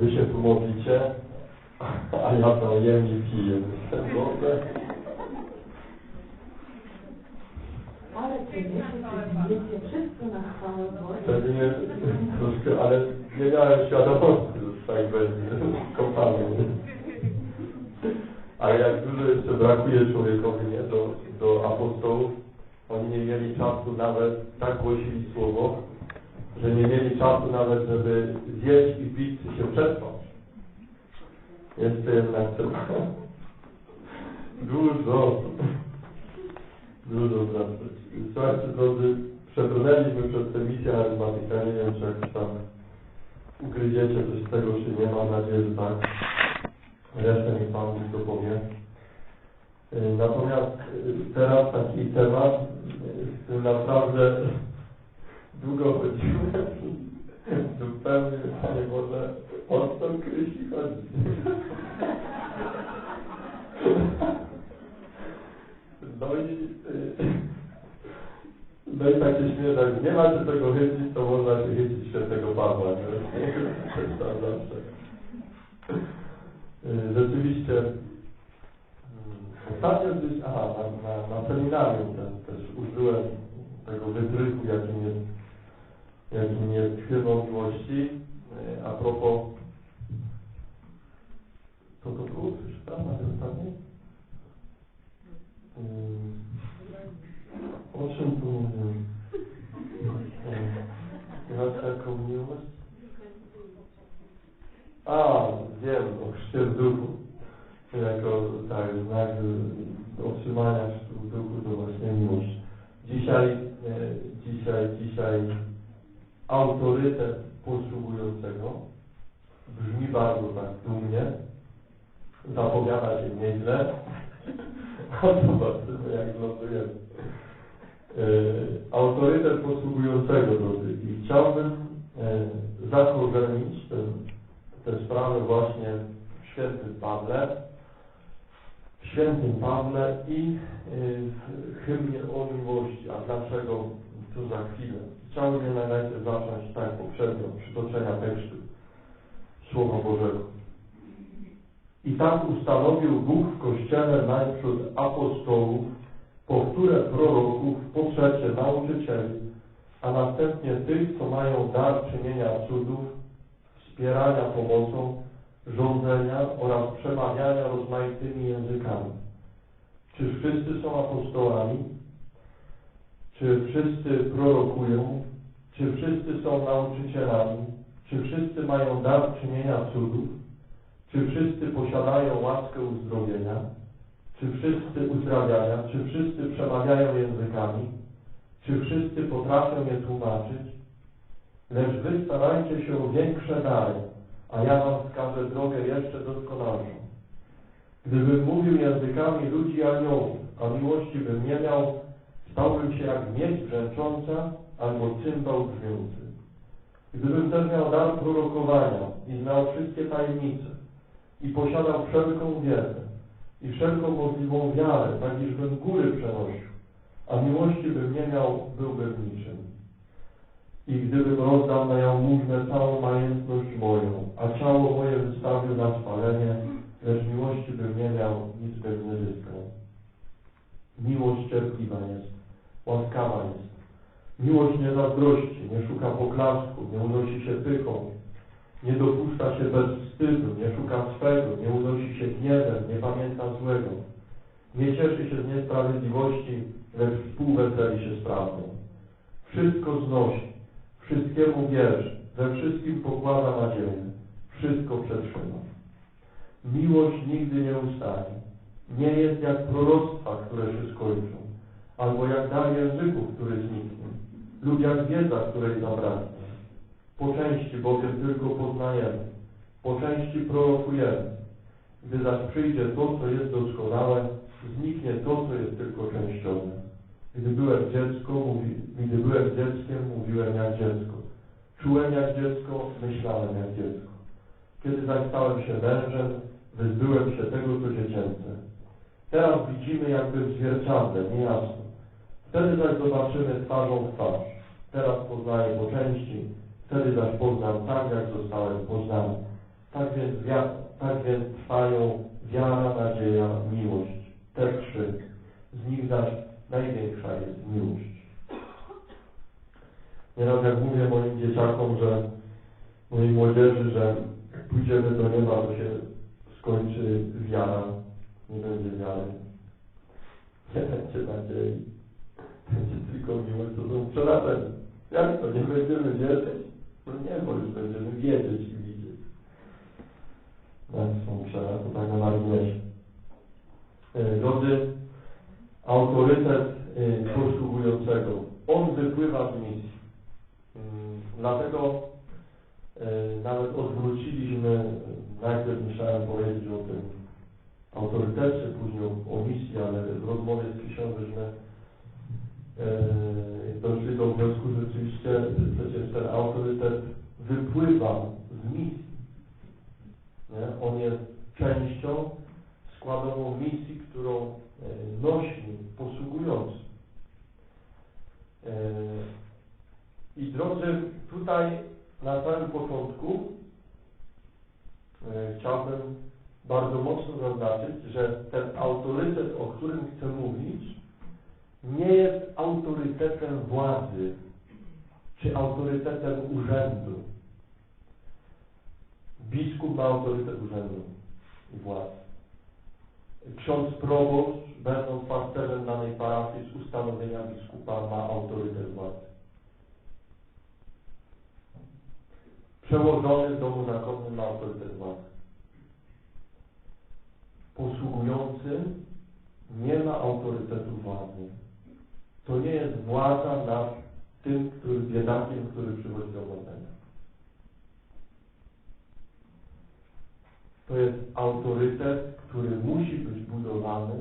Wy się tu modlicie, a ja tam jem i piję. Boże. Ale ty wiecie wszystko na chwałę Bożą. Pewnie troszkę, ale nie miałem świadomości, że tak będzie kopany. Ale jak dużo jeszcze brakuje człowiekowi nie, do, do apostołów, oni nie mieli czasu nawet, tak głosili słowo, że nie mieli czasu nawet, żeby zjeść i czy się. Jeszcze jednak trzeba dużo, dużo wracać. Słuchajcie, drodzy, przebrnęliśmy przez tę misję charyzmatyka, nie wiem, czy jakoś tam ugryziecie coś z tego, czy nie, mam nadzieję, że tak. Resztę niech Pan Bóg dopowie. Y, Natomiast y, teraz taki temat, y, którym naprawdę długo chodziłem zupełnie, Panie Boże, o co Krysi chodzi? No i, y, no i tak się śmieję, jak nie macie tego chycić, to można się chycić świętego Pawła, nie? Tam zawsze. Y, Rzeczywiście, mm, ostatnio gdzieś, aha, na, na, na seminarium też, też użyłem tego wytrychu, jakim jest, jakim jest chwilą miłości. Y, A propos, co to było? Tam na tym ostatnim? Mm, O czym tu mówię? Jak taką miłość? A, wiem, o chrzcie w duchu. Jako tak, znak otrzymania chrztu w duchu to właśnie miłość. Dzisiaj, e, dzisiaj, dzisiaj autorytet posługującego brzmi bardzo tak dumnie, zapowiada się nieźle, a zobaczymy jak zlądujemy. E, autorytet posługującego drodzy. I chciałbym e, zakorzenić tę sprawę właśnie w świętym Pawle, w świętym Pawle i y, w hymnie o miłości. A dlaczego? Tu za chwilę. Jednak najpierw zacząć tak poprzednio, przytoczenia tekstu Słowa Bożego. I tak ustanowił Bóg w Kościele najprzód apostołów, po które proroków, po trzecie nauczycieli, a następnie tych, co mają dar czynienia cudów, wspierania pomocą, rządzenia oraz przemawiania rozmaitymi językami. Czy wszyscy są apostołami? Czy wszyscy prorokują? Czy wszyscy są nauczycielami? Czy wszyscy mają dar czynienia cudów? Czy wszyscy posiadają łaskę uzdrowienia? Czy wszyscy uzdrawiania? Czy wszyscy przemawiają językami? Czy wszyscy potrafią je tłumaczyć? Lecz wy starajcie się o większe dary, a ja wam wskażę drogę jeszcze doskonalszą. Gdybym mówił językami ludzi aniołów, a miłości bym nie miał, stałbym się jak miedź brzęcząca albo cymbał brzmiący. Gdybym też miał dar prorokowania i znał wszystkie tajemnice i posiadał wszelką wiedzę i wszelką możliwą wiarę, tak iżbym góry przenosił, a miłości bym nie miał, byłbym niczym. I gdybym rozdał na jałmużnę całą majętność moją, a ciało moje wystawił na spalenie, lecz miłości bym nie miał, nic bym nie zyskał. Miłość cierpliwa łaskawa jest. Miłość nie zazdrości, nie szuka poklasku, nie unosi się pychą, nie dopuszcza się bez wstydu, nie szuka swego, nie unosi się gniewem, nie pamięta złego. Nie cieszy się z niesprawiedliwości, lecz współweseli się z prawdą. Wszystko znosi, wszystkiemu wierzy, we wszystkim pokłada nadzieję, wszystko przetrzyma. Miłość nigdy nie ustanie. Nie jest jak proroctwa, które się skończą, albo jak dar języków, który zniknie, lub jak wiedza, której zabraknie. Po części bowiem tylko poznajemy, po części prorokujemy. Gdy zaś przyjdzie to, co jest doskonałe, zniknie to, co jest tylko częściowe. Gdy byłem dziecko, mówi, gdy byłem dzieckiem, mówiłem jak dziecko. Czułem jak dziecko, myślałem jak dziecko. Kiedy zaś stałem się mężem, wyzbyłem się tego, co dziecięce. Teraz widzimy jakby w zwierciadle, niejasno. Wtedy zaś zobaczymy twarzą w twarz. Teraz poznaję po części, wtedy zaś poznam tak, jak zostałem poznany. Tak więc, tak więc trwają wiara, nadzieja, miłość. Te trzy. Z nich zaś największa jest miłość. Nieraz jak mówię moim dzieciakom, że mojej młodzieży, że pójdziemy do nieba, to się skończy wiara, nie będzie wiary, nie będzie nadziei, będzie tylko miłość, to są przerażeni. Jak to, nie będziemy wierzyć? No nie, bo już będziemy wiedzieć i widzieć. Tak, są przerażeni, to tak na marginesie. E, Drodzy, autorytet e, posługującego, on wypływa z misji. Mm, Dlatego e, nawet odwróciliśmy, najpierw myślałem powiedzieć o tym autorytecie, później o, misji, ale w rozmowie z e, doszli do wniosku, że rzeczywiście przecież ten autorytet wypływa z misji. Nie? On jest częścią składową misji, którą e, nosi posługujący. E, I drodzy, tutaj na samym początku e, chciałbym bardzo mocno zaznaczyć, że ten autorytet, o którym chcę mówić, nie jest autorytetem władzy, czy autorytetem urzędu. Biskup ma autorytet urzędu i władzy. Ksiądz proboszcz, będąc pasterzem danej parafii z ustanowienia biskupa, ma autorytet władzy. Przełożony w domu zakonnym ma autorytet władzy. Posługujący nie ma autorytetu władzy. To nie jest władza nad tym, który biedakiem, który przychodzi do władania. To jest autorytet, który musi być budowany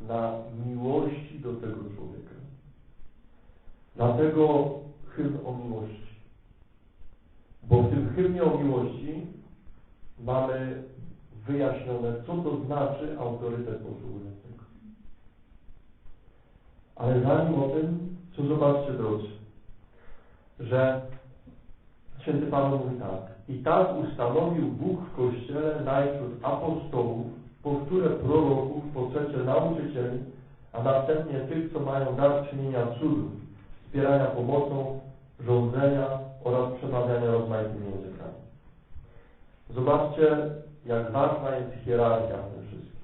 na miłości do tego człowieka. Dlatego hymn o miłości. Bo w tym hymnie o miłości mamy wyjaśnione, co to znaczy autorytet posługującego. Ale zanim o tym, co zobaczcie drodzy, że święty Paweł mówi tak. I tak ustanowił Bóg w Kościele najpierw apostołów, po które proroków, po trzecie nauczycieli, a następnie tych, co mają dar czynienia cudów, wspierania pomocą, rządzenia oraz przemawiania rozmaitymi językami. Zobaczcie, jak ważna jest hierarchia w tym wszystkim.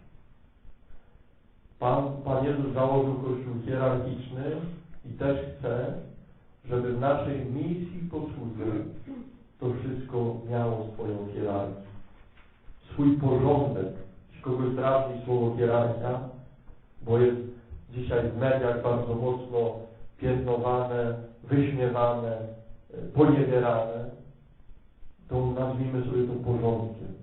Pan, Pan Jezus założył Kościół hierarchiczny i też chce, żeby w naszej misji posłudze to wszystko miało swoją hierarchię, swój porządek. Jeśli kogoś drażni słowo hierarchia, bo jest dzisiaj w mediach bardzo mocno piętnowane, wyśmiewane, poniewierane, to nazwijmy sobie to porządkiem.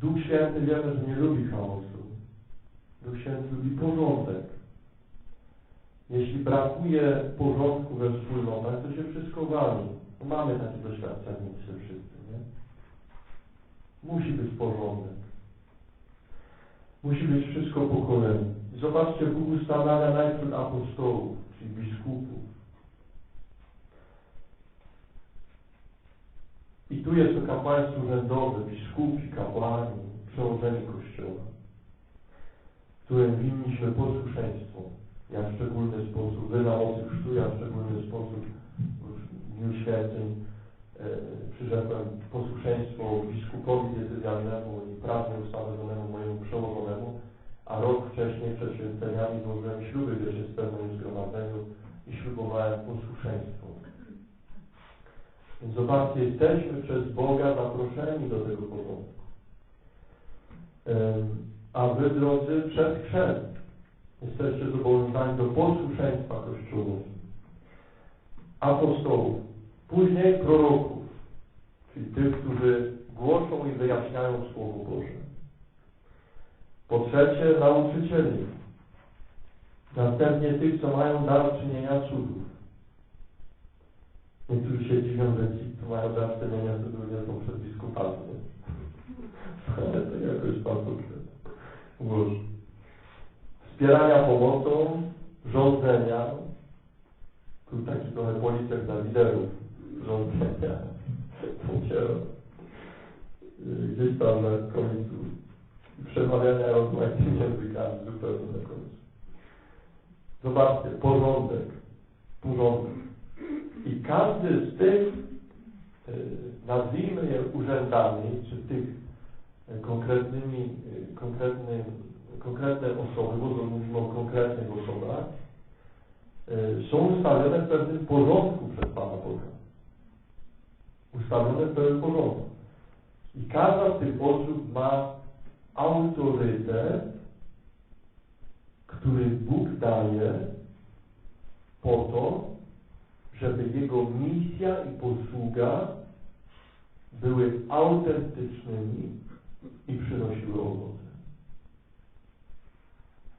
Duch Święty wiemy, że nie lubi chaosu. Duch Święty lubi porządek. Jeśli brakuje porządku we wspólnotach, to się wszystko wali. Mamy takie doświadczenie wszyscy, nie? Musi być porządek. Musi być wszystko po kolei. Zobaczcie, Bóg ustanawia najpierw apostołów, czyli biskupów. I tu jest to kapłaństwo urzędowe, biskupi, kapłani, przełożeni Kościoła, którym winniśmy posłuszeństwo. Ja w szczególny sposób, wy na mocy chrztu, ja w szczególny sposób w Dniu Święceń e, przyrzekłem posłuszeństwo biskupowi decyzjalnemu i prawnie ustanowionemu mojemu przełożonemu, a rok wcześniej przed święceniami złożyłem śluby wieczystemu zgromadzeniu i ślubowałem posłuszeństwo. Więc zobaczcie, jesteśmy przez Boga zaproszeni do tego porządku. A wy, drodzy, przez chrzest jesteście zobowiązani do posłuszeństwa Kościołowi. Apostołów, później proroków, czyli tych, którzy głoszą i wyjaśniają Słowo Boże. Po trzecie, nauczycieli. Następnie tych, co mają dar czynienia cudów. Niektórzy się dziwią, że ci, co mają dar czynienia cudów, nie są przed biskupami. Ale to jakoś Pan ludzi. Wspierania pomocą, rządzenia, Tu taki trochę policzek dla liderów żądzenia. Y, gdzieś tam na końcu przemawiania rozmaitymi językami zupełnie na końcu. Zobaczcie, porządek, porządek. I każdy z tych, y, nazwijmy je urzędami, czy tych konkretnymi, konkretnym, konkretne osoby, bo mówimy o konkretnych osobach, e, są ustawione w pewnym porządku przez Pana Boga. Ustawione w pewnym porządku. I każda z tych osób ma autorytet, który Bóg daje po to, żeby Jego misja i posługa były autentycznymi i przynosiły owoce.